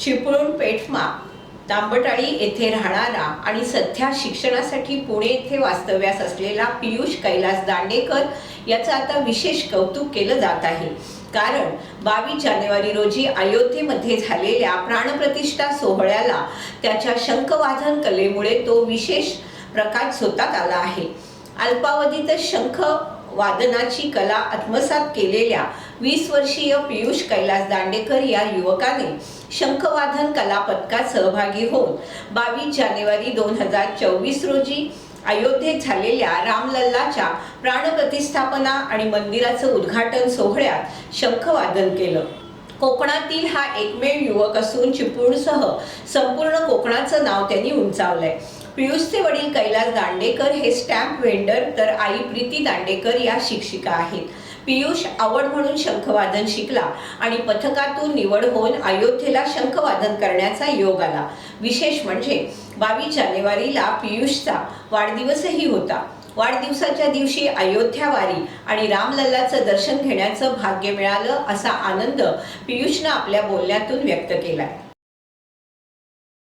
चिपळूण पेठमा तांबटाळी येथे राहणारा आणि सध्या शिक्षणासाठी पुणे येथे वास्तव्यास असलेला पियुष कैलास दांडेकर याचं आता विशेष कौतुक केलं जात आहे. कारण बावीस जानेवारी रोजी अयोध्येमध्ये झालेल्या प्राणप्रतिष्ठा सोहळ्याला त्याच्या शंखवादन कलेमुळे तो विशेष प्रकाश झोतात आला आहे. अल्पावधीतच शंख वादनाची कला आत्मसात केलेल्या वीस वर्षीय पियुष कैलास दांडेकर या युवकाने शंखवादन कलापथकात सहभागी होऊन बावीस जानेवारी दोन हजार चोवीस रोजी अयोध्येत झालेल्या रामलल्लाच्या प्राणप्रतिष्ठापना आणि मंदिराचं उद्घाटन सोहळ्यात शंखवादन केलं. कोकणातील हा एकमेव युवक असून चिपळूणसह संपूर्ण कोकणाचं नाव त्यांनी उंचावलंय. पियुषचे वडील कैलास दांडेकर हे स्टॅम्प वेंडर तर आई प्रीती दांडेकर या शिक्षिका आहेत. पियुष आवड म्हणून शंखवादन शिकला आणि पथकातून निवड होऊन अयोध्येला शंखवादन करण्याचा योग आला. विशेष म्हणजे बावीस जानेवारीला पियुषचा वाढदिवसही होता. वाढदिवसाच्या दिवशी अयोध्या वारी आणि रामलल्लाचं दर्शन घेण्याचं भाग्य मिळालं असा आनंद पियुषनं आपल्या बोलण्यातून व्यक्त केलाय.